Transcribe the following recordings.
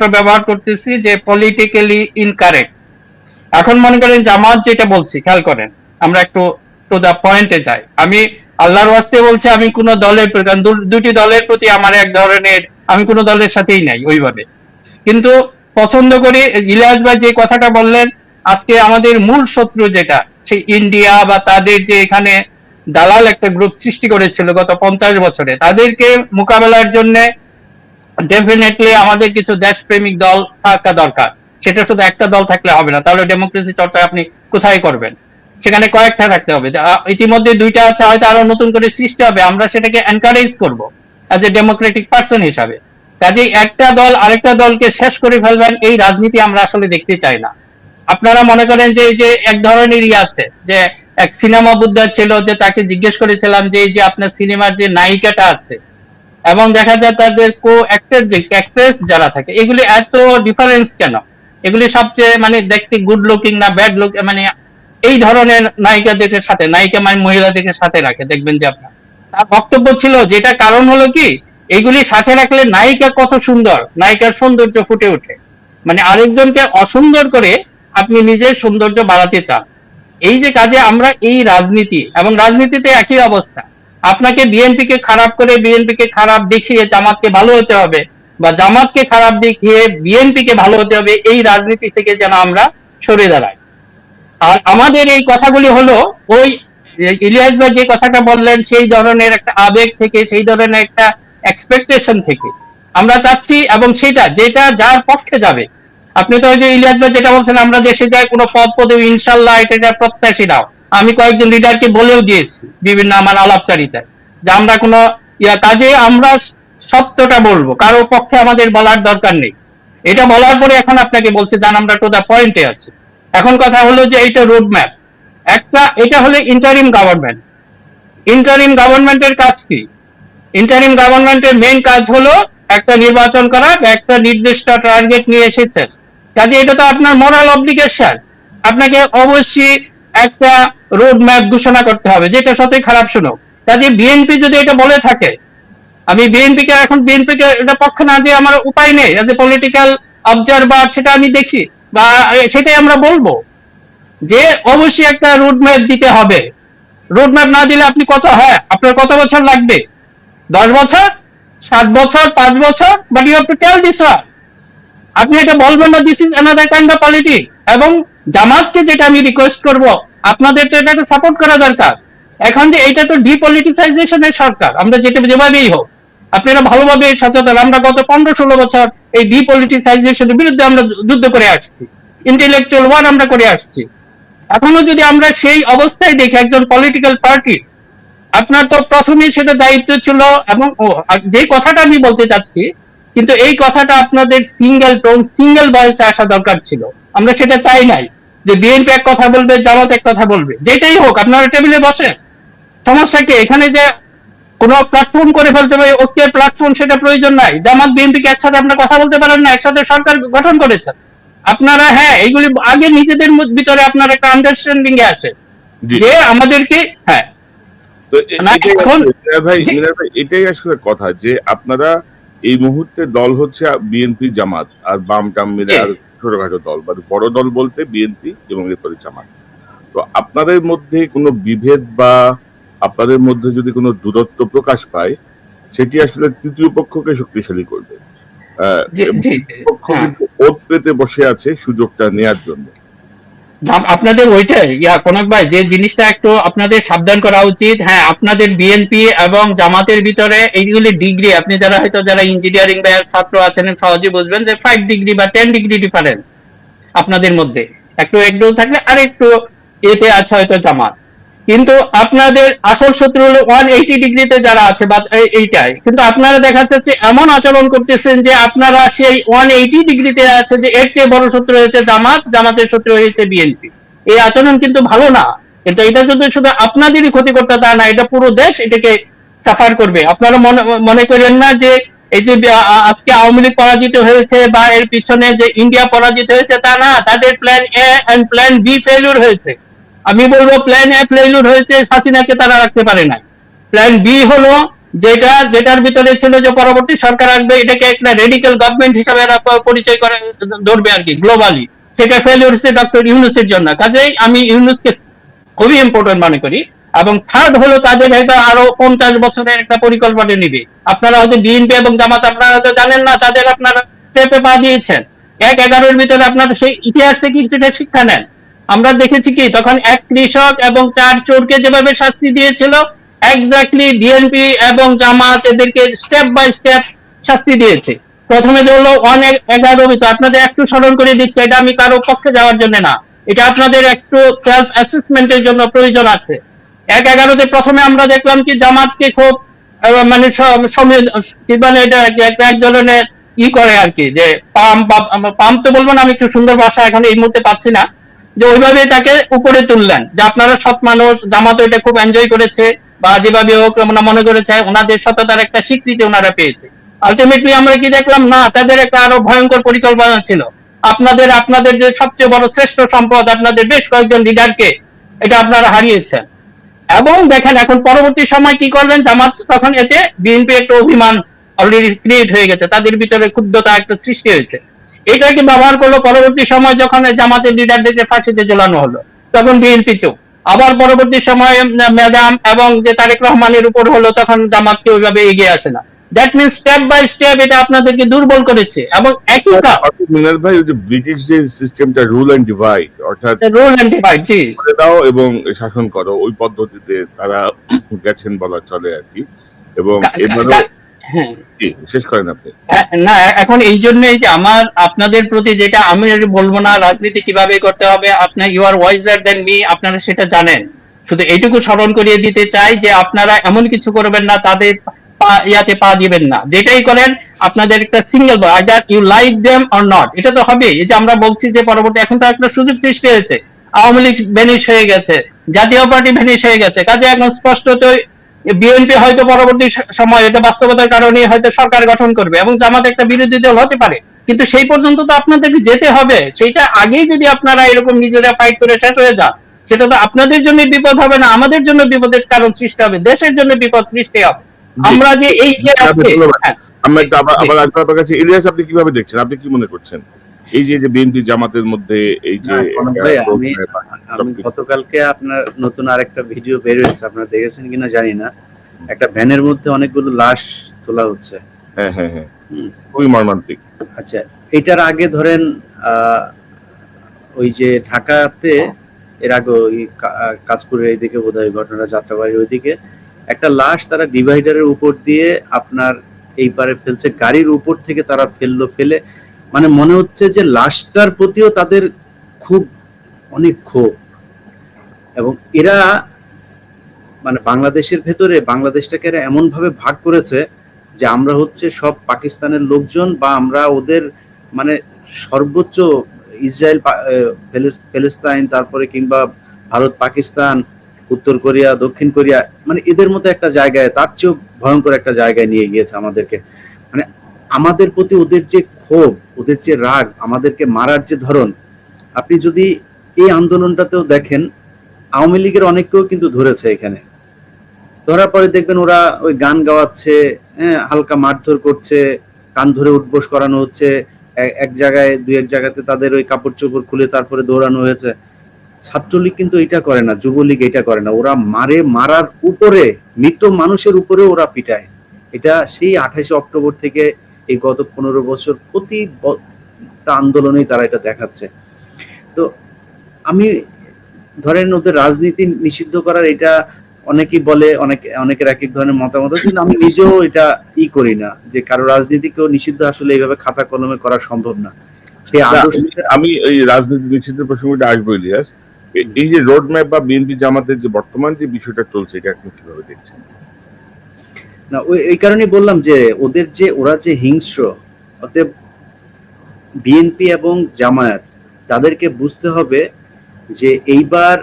যন্ত্র ব্যবহার করতেছি যে পলিটিক্যালি ইনকারেক্ট এখন মনে করেন জামাত যেটা বলছি, খেয়াল করেন, আমরা একটু টু দা পয়েন্টে যাই। আমি আল্লাহর ওয়াস্তে বলছি, আমি কোন দলের প্রতি দুটি দলের প্রতি আমার এক ধরনের, আমি কোন দলের সাথেই নাই ওইভাবে। কিন্তু পছন্দ করি, ইলিয়াস ভাই যে কথাটা বললেন, আজকে আমাদের মূল শত্রু যেটা, সেই ইন্ডিয়া বা তাদের যে এখানে দালাল একটা গ্রুপ সৃষ্টি করেছিল গত পঞ্চাশ বছরে, তাদেরকে মোকাবেলার জন্য ডেফিনেটলি আমাদের কিছু দেশপ্রেমিক দল থাকা দরকার। সেটা শুধু একটা দল থাকলে হবে না, তাহলে ডেমোক্রেসি চর্চা আপনি কোথায় করবেন? সেখানে কয়েকটা থাকতে হবে। ইতিমধ্যে দুইটা আছে, হয়তো আরও নতুন করে সৃষ্টি হবে, আমরা সেটাকে এনকারেজ করব অ্যাজ এ ডেমোক্রেটিক পার্সন হিসাবে। কাজেই একটা দল আরেকটা দলকে শেষ করে ফেলবেন, এই রাজনীতি আমরা আসলে দেখতে চাই না। আপনারা মনে করেন যে এই যে এক ধরনের ইয়ে আছে, যে এক সিনেমা বুদ্ধা ছিল যে তাকে জিজ্ঞেস করেছিলাম যে এই যে আপনার সিনেমার যে নায়িকাটা আছে এবং দেখা যায় তাদের কো অ্যাক্টর যে অ্যাক্ট্রেস যারা থাকে, এগুলি এত ডিফারেন্স কেন? এগুলি সবচেয়ে মানে দেখতে গুড লুকিং না ব্যাড লুক মানে এই ধরনের নায়িকাদের সাথে, নায়িকা মানে মহিলাদের সাথে রাখে, দেখবেন যে আপনার। তার বক্তব্য ছিল, যেটা কারণ হলো কি, এগুলি সাথে রাখলে নায়িকা কত সুন্দর, নায়িকার সৌন্দর্য ফুটে ওঠে। মানে আরেকজনকে অসুন্দর করে আপনি নিজের সৌন্দর্য বাড়াতে চান। এই যে কাজে আমরা এই রাজনীতি, এবং রাজনীতিতে একই অবস্থা। আপনাকে বিএনপি কে খারাপ করে বিএনপি কে খারাপ দেখিয়ে জামাতকে ভালো হতে হবে বা জামাতকে খারাপ দেখিয়ে বিএনপি কে ভালো হতে হবে, এই রাজনীতি থেকে যেন আমরা সরে দাঁড়াই। আর আমাদের এই কথাগুলি হলো, ওই ইলিয়াস ভাই যে কথাটা বললেন, সেই ধরনের একটা আবেগ থেকে, সেই ধরনের একটা এক্সপেকটেশন থেকে। আমরা চাচ্ছি এবং সেটা, যেটা যার পক্ষে যাবে। আপনি তো ওই যে ইলিয়াস ভাই যেটা বলছেন, আমরা দেশে যাই, কোনো পদ পদবি ইনশাল্লাহ, এটা প্রত্যাশী নাও আমি কয়েকজন লিডারকে বলেও দিয়েছি বিভিন্ন আমার আলাপচারিতায় যে আমরা কোনো ইয়া কাজে আমরা সত্যটা বলব, কারোর পক্ষে আমাদের বলার দরকার নেই। এটা বলার পরে এখন আপনাকে বলছে, জান, আমরা টু দা পয়েন্টে আছি। এখন কথা হলো যে এইটা রোড ম্যাপ একটা, এটা হলো ইন্টারিম গভর্নমেন্ট ইন্টারিম গভর্নমেন্টের কাজ কি? ইন্টারিম গভর্নমেন্টের মেন কাজ হলো একটা নির্বাচন করা একটা নির্দিষ্ট টার্গেট নিয়ে এসেছেন। কাজে এটা তো আপনার মোরাল অব্লিগেশন আপনাকে অবশ্যই একটা রোড ম্যাপ ঘোষণা করতে হবে, যেটা সত্যি খারাপ শুনুক কাজে বিএনপি যদি এটা বলে থাকে, আমি বিএনপি কে, এখন বিএনপি কে এটা পক্ষে না দিয়ে আমার উপায় নেই। এ পলিটিক্যাল অবজারভার সেটা আমি দেখি বা সেটাই আমরা বলব যে অবশ্যই একটা রোড ম্যাপ দিতে হবে। রোড ম্যাপ না দিলে আপনি কত হ্যাঁ আপনার কত বছর লাগবে? দশ বছর? সাত বছর? পাঁচ বছর? But you have to tell this আপনি এটা বলবেন না this is another kind of politics এবং জামাতকে যেটা আমি রিকোয়েস্ট করব, আপনাদের তো এটাকে সাপোর্ট করা দরকার। এখন যে এটা তো ডিপলিটিসাইজেশনের সরকার, আমরা যেটা যেভাবেই হোক, আপনারা ভালোভাবে সচেতন, আমরা গত পনেরো ষোলো বছর এই ডিপলিটিসাইজেশনের বিরুদ্ধে আমরা যুদ্ধ করে আসছি। ইন্টেলেকচুয়াল ওয়ার আমরা করে আসছি। এখনও যদি আমরা সেই অবস্থায় দেখি, একজন পলিটিক্যাল পার্টি আপনার তো প্রথমে সেটা দায়িত্ব ছিল এবং যে কথাটা আমি বলতে চাচ্ছি, কিন্তু এই কথাটা আপনাদের সিঙ্গেল টোন সিঙ্গেল ভয়েসে আসা দরকার ছিল। আমরা সেটা চাই নাই। যে বিএনপি এক কথা বলবে জামাত এক কথা বলবে যেটাই হোক আপনারা টেবিলে বসেন। সমস্যা কি? এখানে যে কোন প্ল্যাটফর্ম করে ফেলতে হবে ঐক্যের প্ল্যাটফর্ম সেটা প্রয়োজন নাই। জামাত বিএনপি কে একসাথে আপনারা কথা বলতে পারেন না একসাথে সরকার গঠন করেছেন আপনারা হ্যাঁ এইগুলি আগে নিজেদের ভিতরে আপনার একটা আন্ডারস্ট্যান্ডিং এ আসে। যে আমাদেরকে হ্যাঁ। ভাই ভাই এটাই আসলে কথা যে আপনারা এই মুহূর্তে দল হচ্ছে বিএনপি জামাত আর বাম টাম মিলে আর ছোটখাটো দল বা বড় দল বলতে বিএনপি এবং এরপরে জামাত। তো আপনাদের মধ্যে কোনো বিভেদ বা আপনাদের মধ্যে যদি কোনো দূরত্ব প্রকাশ পায় সেটি আসলে তৃতীয় পক্ষকে শক্তিশালী করবে। পক্ষ হ্যাঁ। কিন্তু ওত পেতে বসে আছে সুযোগটা নেয়ার জন্য। আপনাদের ওইটাই। ইয়া, কনক ভাই, যে জিনিসটা একটু আপনাদের সাবধান করা উচিত। হ্যাঁ আপনাদের বিএনপি এবং জামাতের ভিতরে এইগুলি ডিগ্রি আপনি যারা হয়তো যারা ইঞ্জিনিয়ারিং বা ছাত্র আছেন, সহজে বুঝবেন যে ফাইভ ডিগ্রি বা টেন ডিগ্রি ডিফারেন্স আপনাদের মধ্যে। একটু একটু থাকলে আর একটু এতে আছে হয়তো জামাত। কিন্তু আপনাদের আসল শত্রু হলো ওয়ান এইটি ডিগ্রিতে যারা আছে বা এইটাই। কিন্তু আপনারা দেখা যাচ্ছে এমন আচরণ করতেছেন যে আপনারা সেই ওয়ান এইটি ডিগ্রিতে আছে যে এর চেয়ে বড় শত্রু হয়েছে জামাত, জামাতের শত্রু হয়েছে বিএনপি এই আচরণ কিন্তু ভালো না। কিন্তু এটা যদি শুধু আপনাদেরই ক্ষতি করতে তা না, এটা পুরো দেশ এটাকে সাফার করবে। আপনারা মনে করেন না যে এই যে আজকে আওয়ামী লীগ পরাজিত হয়েছে বা এর পিছনে যে ইন্ডিয়া পরাজিত হয়েছে তা না, তাদের plan A and plan B failure হয়েছে। আমি বলব প্ল্যান এ ফেলিউর হয়েছে হাসিনাকে তারা রাখতে পারে নাই। প্ল্যান বি হলো যেটা, যেটার ভিতরে ছিল যে পরবর্তী সরকার আসবে, এটাকে একটা রেডিক্যাল গভর্নমেন্ট হিসাবে পরিচয় করে, ধরবে আর কি গ্লোবালি সেটা ফেল হচ্ছে ডক্টর ইউনুসের জন্য। কাজেই আমি ইউনুসকে খুবই ইম্পর্টেন্ট মনে করি। এবং থার্ড হলো তাদের একটা আরও পঞ্চাশ বছরের একটা পরিকল্পনা নিবে। আপনারা হয়তো বিএনপি এবং জামাত আপনারা হয়তো জানেন না, তাদের আপনারা পা দিয়েছেন। এক এগারোর ভিতরে আপনারা সেই ইতিহাস থেকে কিছুটা শিক্ষা নেন। আমরা দেখেছি কি, তখন এক কৃষক এবং চার চোরকে যেভাবে শাস্তি দিয়েছিল এক্স্যাক্টলি বিএনপি এবং জামাত এদেরকে স্টেপ বাই স্টেপ শাস্তি দিয়েছে। প্রথমে হলো ওয়ান এগারো ভিতরে আপনাদের একটু স্মরণ করে দিচ্ছে, এটা আমি কারও পক্ষে যাওয়ার জন্য না। এটা আপনাদের একটু সেলফ অ্যাসেসমেন্টের জন্য প্রয়োজন আছে। এক এগারোতে প্রথমে আমরা দেখলাম কি, জামাতকে খুব মানে বলে এটা, এক- ধরনের ই করে আর কি, যে পাম পাম্প তো বলব না, আমি একটু সুন্দর ভাষা এখন এই মুহূর্তে পাচ্ছি না। যে ওইভাবে তাকে উপরে তুললেন। যে আপনারা সৎ মানুষ, জামাত এটা খুব এনজয় করেছে, বা যেভাবে হোক ওনারা মনে করেছে, ওনাদের সততার একটা স্বীকৃতি ওনারা পেয়েছে। আলটিমেটলি আমরা কি দেখলাম? না, তাদের একটা আরও ভয়ঙ্কর পরিকল্পনা ছিল। আপনাদের আপনাদের যে সবচেয়ে বড় শ্রেষ্ঠ সম্পদ, আপনাদের বেশ কয়েকজন লিডারকে এটা আপনারা হারিয়েছেন। এবং দেখেন, এখন পরবর্তী সময় কি করলেন জামাত তখন এতে বিএনপি একটা অভিমান অলরেডি ক্রিয়েট হয়ে গেছে। তাদের ভিতরে ক্ষুব্ধতা একটা সৃষ্টি হয়েছে। এটাকে ব্যবহার করল? পরবর্তী সময় যখন জামাতের লিডারদেরকে ফাঁসিতে ঝোলানো হলো তখন বিএনপি চুপ। আবার পরবর্তী সময়ে ম্যাডাম এবং যে তারেক রহমানের উপর হলো তখন জামাতকে ওইভাবে এগিয়ে আসে না। That means step by step এটা আপনাদেরকে দুর্বল করেছে এবং একই কাজ। মিনাল ভাই ওই যে ব্রিটিশ যে সিস্টেমটা রুল অ্যান্ড ডিভাইড অর্থাৎ রুল অ্যান্ড ডিভাইড জি। করে দাও এবং শাসন করো ওই পদ্ধতিতে তারা গেছেন বলা চলে আর কি। এবং কা- হ্যাঁ। শেষ করেন আপনি। হ্যাঁ, না এখন এই জন্যই যে আমার আপনাদের প্রতি যেটা আমি বলব না রাজনীতি কীভাবে করতে হবে আপনার you are wiser than me আপনারা সেটা জানেন। শুধু এইটুকু স্মরণ করিয়ে দিতে চাই যে আপনারা এমন কিছু করবেন না তাদের ইয়াতে পা দিবেন না। যেটাই করেন আপনাদের একটা single either you like them or not এটা তো হবে এই যে আমরা বলছি যে পরবর্তী এখন তো একটা সুযোগ সৃষ্টি হয়েছে। আওয়ামী লীগ ভ্যানিশ হয়ে গেছে। জাতীয় পার্টি ভ্যানিশ হয়ে গেছে। কাজে এখন স্পষ্টত বিএনপি হয়তো পরবর্তী সময় এটা বাস্তবতার কারণে হয়তো সরকার গঠন করবে এবং জামাত একটা বিরোধী দল হতে পারে। কিন্তু সেই পর্যন্ত তো আপনাদেরকে যেতে হবে। সেইটা আগেই যদি আপনারা এরকম নিজেরা ফাইট করে শেষ হয়ে যান সেটা তো আপনাদের জন্য বিপদ হবে না আমাদের জন্য বিপদের কারণ সৃষ্টি হবে দেশের জন্য বিপদ সৃষ্টি হবে। আমরা যে এই যে হ্যাঁ, আমরা আবার আপনার কাছে। ইলিয়াস আপনি কীভাবে দেখছেন? আপনি কি মনে করছেন? এই যে বিএনপি জামাতের মধ্যে এই যে আমি। গতকালকে আপনার নতুন আরেকটা ভিডিও বের হয়েছে আপনারা দেখেছেন কিনা জানি না। একটা ভ্যানের মধ্যে অনেকগুলো লাশ তোলা হচ্ছে। হ্যাঁ হ্যাঁ হ্যাঁ। খুবই মর্মান্তিক। আচ্ছা এটার আগে ধরেন ওই যে ঢাকাতে এর আগে ওই কা- আহ, এইদিকে বোধ হয় ঘটনাটা যাত্রাবাড়ির ওইদিকে একটা লাশ তারা ডিভাইডারের উপর দিয়ে আপনার এই পারে ফেলছে। গাড়ির উপর থেকে তারা ফেলল ফেলে মানে মনে হচ্ছে যে লাশটার প্রতিও তাদের খুব অনেক ক্ষোভ। এবং এরা মানে বাংলাদেশের ভেতরে, বাংলাদেশটাকে এরা এমন ভাবে ভাগ করেছে যে আমরা হচ্ছে সব পাকিস্তানের লোকজন বা আমরা ওদের মানে সর্বোচ্চ ইসরায়েল প্যালেস্তাইন তারপরে কিংবা ভারত, পাকিস্তান, উত্তর কোরিয়া, দক্ষিণ কোরিয়া মানে এদের মতো একটা জায়গায়, তার চেয়েও ভয়ঙ্কর একটা জায়গায় নিয়ে গিয়েছে আমাদেরকে। মানে আমাদের প্রতি ওদের যে ক্ষোভ ওদের যে রাগ আমাদেরকে মারার যে ধরন আপনি যদি এই আন্দোলনটাতেও দেখেন আওয়ামী লীগের অনেককেও কিন্তু ধরেছে এখানে। ধরার পরে দেখবেন ওরা ওই গান গাওয়াচ্ছে হ্যাঁ, হালকা মারধর করছে কান ধরে উঠবোস করানো হচ্ছে এক জায়গায় দুই এক জায়গাতে তাদের ওই কাপড় চোপড় খুলে তারপরে দৌড়ানো হয়েছে। ছাত্রলীগ কিন্তু এটা করে না যুবলীগ এটা করে না। ওরা মারে মারার উপরে মৃত মানুষের উপরে ওরা পিটায়। এটা সেই আঠাশে অক্টোবর থেকে এই গত পনেরো বছর প্রতি আন্দোলনেই তারা এটা দেখাচ্ছে। তো আমি ধরেন ওদের রাজনীতি নিষিদ্ধ করার এটা অনেকেই বলে অনেক অনেকের এক এক ধরনের মতামত আছে আমি নিজেও এটা ই করি না যে কারও রাজনীতিকেও নিষিদ্ধ আসলে এইভাবে খাতা কলমে করা সম্ভব না। আমি এই রাজনীতি নিষিদ্ধের প্রসঙ্গটা আসব ইলিয়াস। এই যে রোড ম্যাপ বা বিএনপি জামাতের যে বর্তমান যে বিষয়টা চলছে এটা আপনি কীভাবে দেখছেন? না, ওই, এই কারণেই বললাম যে ওদের যে, ওরা যে হিংস্র, অতএব বিএনপি এবং জামায়াত, তাদেরকে বুঝতে হবে যে এইবার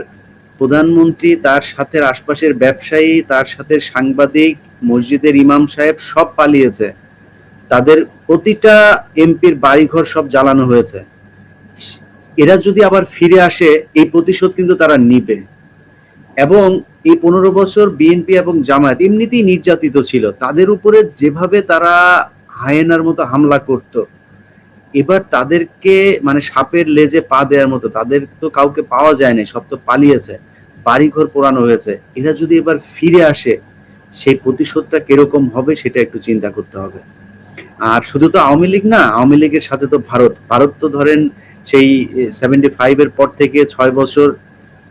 প্রধানমন্ত্রী তার সাথে আশপাশের ব্যবসায়ী, তার সাথে সাংবাদিক, মসজিদের ইমাম সাহেব সব পালিয়েছে। তাদের প্রতিটা এমপির বাড়িঘর সব জ্বালানো হয়েছে। এরা যদি আবার ফিরে আসে, এই প্রতিশোধ কিন্তু তারা নিবে। এবং এই পনেরো বছর বিএনপি এবং জামায়াত এমনিতেই নির্যাতিত ছিল। তাদের উপরে যেভাবে তারা হায়েনার মতো হামলা করত, এবার তাদেরকে মানে সাপের লেজে পা দেওয়ার মতো তাদের তো কাউকে পাওয়া যায় না সব তো পালিয়েছে, বাড়িঘর পোড়ানো হয়েছে। এরা যদি এবার ফিরে আসে, সেই প্রতিশোধটা কীরকম হবে সেটা একটু চিন্তা করতে হবে। আর শুধু তো আওয়ামী লীগ না, আওয়ামী লীগের সাথে তো ভারত ভারত তো ধরেন সেই সেভেন্টি ফাইভ এর পর থেকে ছয় বছর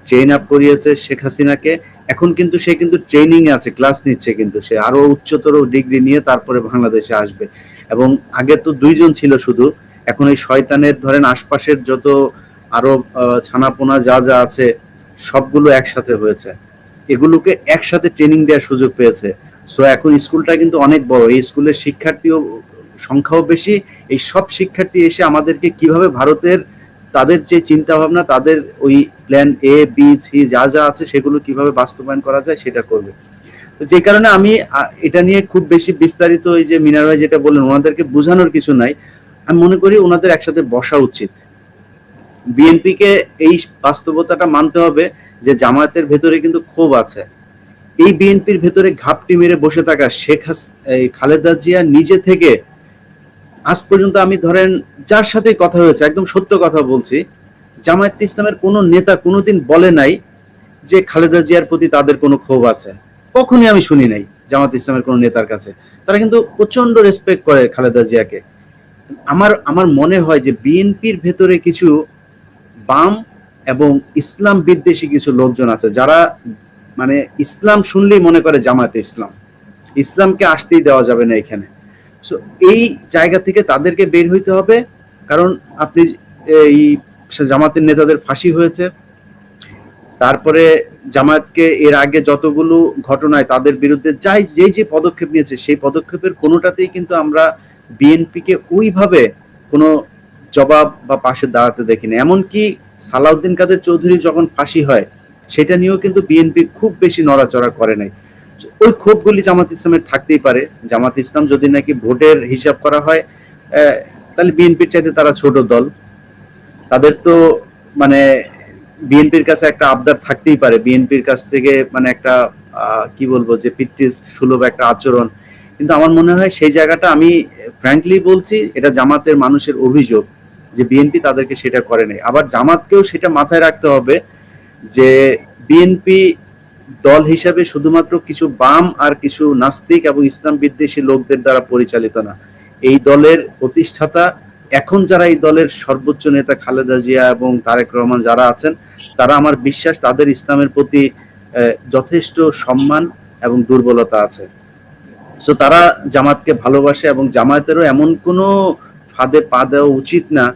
ট্রেন আপ করিয়েছে শেখ হাসিনাকে। এখন কিন্তু সে কিন্তু ট্রেনিং আছে ক্লাস নিচ্ছে কিন্তু সে। আরও উচ্চতর ডিগ্রি নিয়ে তারপরে বাংলাদেশে আসবে। এবং আগে তো দুইজন ছিল শুধু। এখন এই শয়তানের ধরেন আশপাশের যত আরও ছানাপোনা যা যা আছে, সবগুলো একসাথে হয়েছে। এগুলোকে একসাথে ট্রেনিং দেওয়ার সুযোগ পেয়েছে। সো এখন স্কুলটা কিন্তু অনেক বড়। এই স্কুলের শিক্ষার্থীও, সংখ্যাও বেশি। এই সব শিক্ষার্থী এসে আমাদেরকে কীভাবে ভারতের তাদের যে চিন্তা ভাবনা তাদের ওই প্ল্যান এ বি সি যা যা আছে সেগুলো কীভাবে বাস্তবায়ন করা যায় সেটা করবে। তো যে কারণে আমি এটা নিয়ে খুব বেশি বিস্তারিত ওই যে মিনার ভাই যেটা বললেন, ওনাদেরকে বোঝানোর কিছু নাই। আমি মনে করি ওনাদের একসাথে বসা উচিত। বিএনপি কে এই বাস্তবতাটা মানতে হবে যে জামায়াতের ভেতরে কিন্তু ক্ষোভ আছে। এই বিএনপির ভেতরে ঘাপটি মেরে বসে থাকা শেখ হাস খালেদা জিয়া নিজে থেকে আজ পর্যন্ত আমি ধরেন যার সাথে কথা হয়েছে, একদম সত্য কথা বলছি, জামায়াত ইসলামের কোনো নেতা কোনোদিন বলে নাই যে খালেদা জিয়ার প্রতি তাদের কোনো ক্ষোভ আছে। কখনই আমি শুনি নাই জামাত ইসলামের কোনো নেতার কাছে। তারা কিন্তু প্রচণ্ড রেসপেক্ট করে খালেদা জিয়াকে। আমার আমার মনে হয় যে বিএনপির ভেতরে কিছু বাম এবং ইসলাম বিদ্বেষী কিছু লোকজন আছে, যারা মানে ইসলাম শুনলেই মনে করে জামায়াতে ইসলাম। ইসলামকে আসতেই দেওয়া যাবে না এখানে। সো এই জায়গা থেকে তাদেরকে বের হইতে হবে। কারণ আপনি এই জামাতের নেতাদের ফাঁসি হয়েছে। তারপরে জামায়াতকে এর আগে যতগুলো ঘটনায় তাদের বিরুদ্ধে যাই যেই যে পদক্ষেপ নিয়েছে, সেই পদক্ষেপের কোনোটাতেই কিন্তু আমরা বিএনপিকে ওইভাবে কোনো জবাব বা পাশে দাঁড়াতে দেখিনি। এমনকি সালাউদ্দিন কাদের চৌধুরী যখন ফাঁসি হয়, সেটা নিয়েও কিন্তু বিএনপি খুব বেশি নড়াচড়া করে নাই। ওই ক্ষোভগুলি জামাত ইসলামের থাকতেই পারে। জামাত ইসলাম যদি নাকি ভোটের হিসাব করা হয় তাহলে বিএনপির চাইতে তারা ছোট দল। তাদের তো মানে বিএনপির কাছে একটা আবদার থাকতেই পারে। বিএনপির কাছ থেকে মানে একটা কি বলব যে পিতৃ সুলভ একটা আচরণ। কিন্তু আমার মনে হয় সেই জায়গাটা আমি ফ্র্যাঙ্কলি বলছি, এটা জামাতের মানুষের অভিযোগ যে বিএনপি তাদেরকে সেটা করে নাই। আবার জামাতকেও সেটা মাথায় রাখতে হবে যে বিএনপি দল হিসাবে শুধুমাত্র কিছু বাম আর কিছু নাস্তিক এবং ইসলাম বিদ্বেষী লোকদের দ্বারা পরিচালিত না। এই দলের প্রতিষ্ঠাতা এখন যারা এই দলের সর্বোচ্চ নেতা খালেদা জিয়া এবং তারেক রহমান যারা আছেন, তারা আমার বিশ্বাস তাদের ইসলামের প্রতি যথেষ্ট সম্মান এবং দুর্বলতা আছে। সো তারা জামাতকে ভালোবাসে এবং জামায়াতেরও এমন কোনো ফাঁদে পা দেওয়া উচিত না,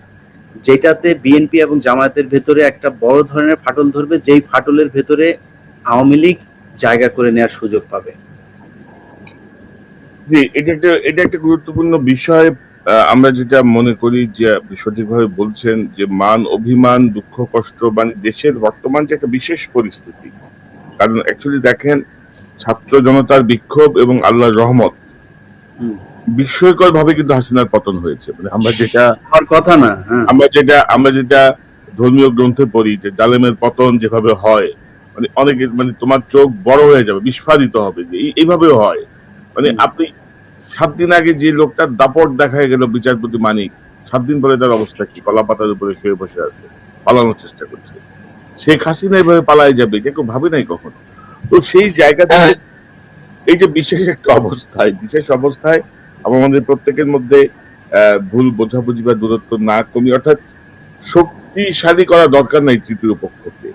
যেটাতে বিএনপি এবং জামায়াতের ভেতরে একটা বড় ধরনের ফাটল ধরবে, যেই ফাটলের ভেতরে আওয়ামী লীগ জায়গা করে নেওয়ার সুযোগ পাবে। জি এটা একটা এটা একটা গুরুত্বপূর্ণ বিষয়। আমরা যেটা মনে করি যে সঠিকভাবে বলছেন যে মান অভিমান দুঃখ কষ্ট মানে দেশের বর্তমান যে একটা বিশেষ পরিস্থিতি। কারণ অ্যাকচুয়ালি দেখেন ছাত্র জনতার বিক্ষোভ এবং আল্লাহর রহমত বিস্ময়কর ভাবে কিন্তু হাসিনার পতন হয়েছে। মানে আমরা যেটা কথা না হ্যাঁ। আমরা যেটা আমরা যেটা ধর্মীয় গ্রন্থে পড়ি যে জালেমের পতন যেভাবে হয় মানে অনেকে মানে তোমার চোখ বড় হয়ে যাবে বিস্ফারিত হবে যে এই- এইভাবেও হয়। মানে আপনি সাত দিন আগে যে লোকটার দাপট দেখা গেল বিচারপতি মানিক সাত দিন পরে তার অবস্থা কি? কলা পাতার উপরে শুয়ে বসে আছে পালানোর চেষ্টা করছে। শেখ হাসিনা এইভাবে পালায় যাবে এটা কেউ ভাবে নাই কখনো? তো সেই জায়গা থেকে হ্যাঁ। এই যে বিশেষ একটা অবস্থায় বিশেষ অবস্থায় আমাদের প্রত্যেকের মধ্যে আহ, ভুল বোঝাবুঝি বা দূরত্ব না কমি অর্থাৎ শক্তিশালী করা দরকার নাই তৃতীয় পক্ষকে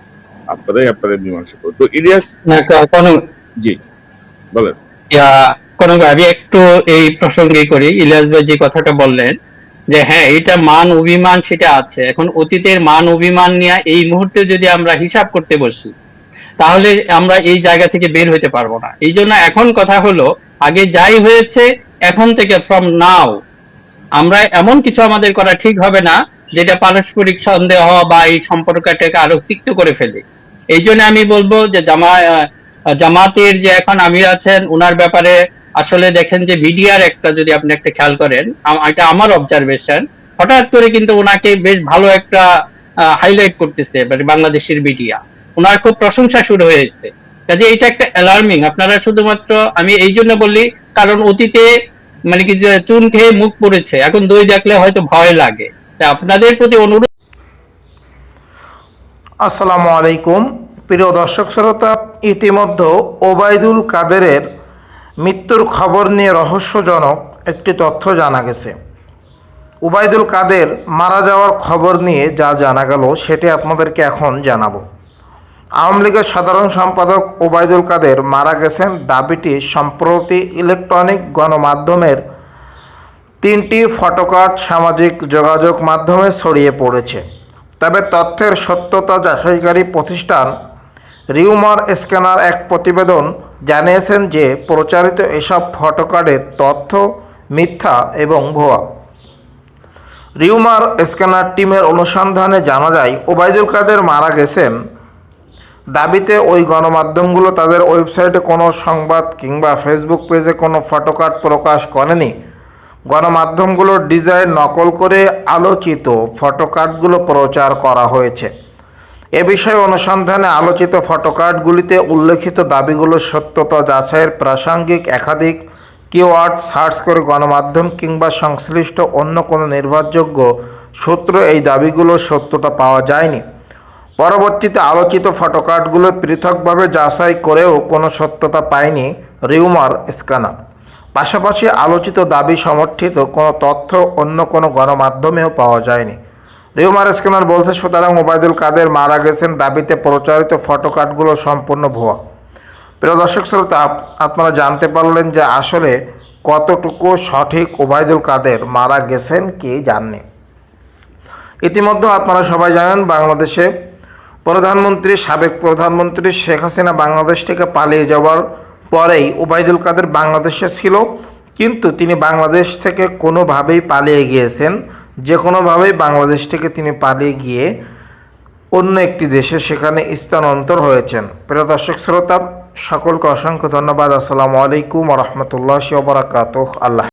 আপনারাই আপনারা মীমাংসা করো তো ইলিয়াস জি বলেন। ইয়া, আমি একটু এই প্রসঙ্গে করি। ইলিয়াস ভাই যে কথাটা বললেন যে হ্যাঁ এটা মান অভিমান সেটা আছে। এখন অতীতের মান অভিমান নিয়ে এই মুহূর্তে যদি আমরা হিসাব করতে বসি তাহলে আমরা এই জায়গা থেকে বের হতে পারব না। এই জন্য এখন কথা হলো আগে যাই হয়েছে এখন থেকে ফ্রম নাও আমরা এমন কিছু আমাদের করা ঠিক হবে না যেটা পারস্পরিক সন্দেহ বা এই সম্পর্কটাকে আরও তিক্ত করে ফেলে। এই জন্য আমি বলব যে জামা জামাতের যে এখন আমির আছেন ওনার ব্যাপারে আসলে দেখেন যে মিডিয়ার একটা যদি আপনি একটা খেয়াল করেন এটা আমার অবজারভেশন হঠাৎ করে কিন্তু ওনাকে বেশ ভালো একটা হাইলাইট করতেছে মানে বাংলাদেশের মিডিয়া ওনার খুব প্রশংসা শুরু হয়েছে। কাজে এটা একটা অ্যালার্মিং আপনারা শুধুমাত্র, আমি এই জন্য বলি কারণ অতীতে মানে কি যে চুন খেয়ে মুখ পড়েছে, এখন দই দেখলে হয়তো ভয় লাগে। তা আপনাদের প্রতি অনুরোধ আসসালামু আলাইকুম। প্রিয় দর্শক শ্রোতা, ইতিমধ্যে ওবায়দুল কাদেরের মৃত্যুর খবর নিয়ে রহস্যজনক একটি তথ্য জানা গেছে। ওবায়দুল কাদের মারা যাওয়ার খবর নিয়ে যা জানা গেল, সেটি আপনাদেরকে এখন জানাব। আওয়ামী লীগের সাধারণ সম্পাদক ওবায়দুল কাদের মারা গেছেন দাবিটি সম্প্রতি ইলেকট্রনিক গণমাধ্যমের তিনটি ফটোকার্ড সামাজিক যোগাযোগ মাধ্যমে ছড়িয়ে পড়েছে। তবে তথ্যের সত্যতা যাচাইকারী প্রতিষ্ঠান রিউমার স্ক্যানার এক প্রতিবেদন জানিয়েছেন যে প্রচারিত এসব ফটোকার্ডের তথ্য, মিথ্যা এবং ভুয়া। রিউমার স্ক্যানার টিমের অনুসন্ধানে জানা যায়, ওবায়দুল কাদের মারা গেছেন। দাবিতে ওই গণমাধ্যমগুলো তাদের ওয়েবসাইটে কোনো সংবাদ কিংবা ফেসবুক পেজে কোনো ফটোকার্ড প্রকাশ করেনি। গণমাধ্যমগুলোর ডিজাইন নকল করে আলোচিত ফটোকার্ডগুলো প্রচার করা হয়েছে। এ বিষয়ে অনুসন্ধানে আলোচিত ফটোকার্ডগুলিতে উল্লেখিত দাবিগুলোর সত্যতা যাচাইয়ের প্রাসঙ্গিক, একাধিক কিওয়ার্ড সার্চ করে গণমাধ্যম কিংবা সংশ্লিষ্ট অন্য কোনো নির্ভরযোগ্য সূত্র এই দাবিগুলোর সত্যতা পাওয়া যায়নি। পরবর্তীতে আলোচিত ফটোকার্ডগুলো পৃথকভাবে যাচাই করেও কোনো সত্যতা পায়নি রিউমার স্ক্যানার। পাশাপাশি আলোচিত দাবি সমর্থিত কোনো তথ্য অন্য কোনো গণমাধ্যমেও পাওয়া যায়নি। রিউমার স্ক্যানার বলছে, সুতরাং ওবায়দুল কাদের মারা গেছেন দাবিতে প্রচারিত ফটোকার্ডগুলো সম্পূর্ণ ভুয়া। প্রিয় দর্শক শ্রোতা আপনারা জানতে পারলেন যে আসলে কতটুকু সঠিক ওবায়দুল কাদের মারা গেছেন কি জাননি। ইতিমধ্যে আপনারা সবাই জানেন, বাংলাদেশে প্রধানমন্ত্রী, সাবেক প্রধানমন্ত্রী শেখ হাসিনা বাংলাদেশ থেকে পালিয়ে যাওয়ার পরেই ওবায়দুল কাদের বাংলাদেশে ছিল, কিন্তু তিনি বাংলাদেশ থেকে কোনোভাবেই পালিয়ে গিয়েছেন। যে কোনোভাবেই বাংলাদেশ থেকে তিনি পালিয়ে গিয়ে অন্য একটি দেশে সেখানে স্থানান্তর হয়েছেন। প্রিয় দর্শক শ্রোতা, সকলকে অসংখ্য ধন্যবাদ। আসসালামু আলাইকুম রহমতুল্লাহ বারাকাতুহ। আল্লাহ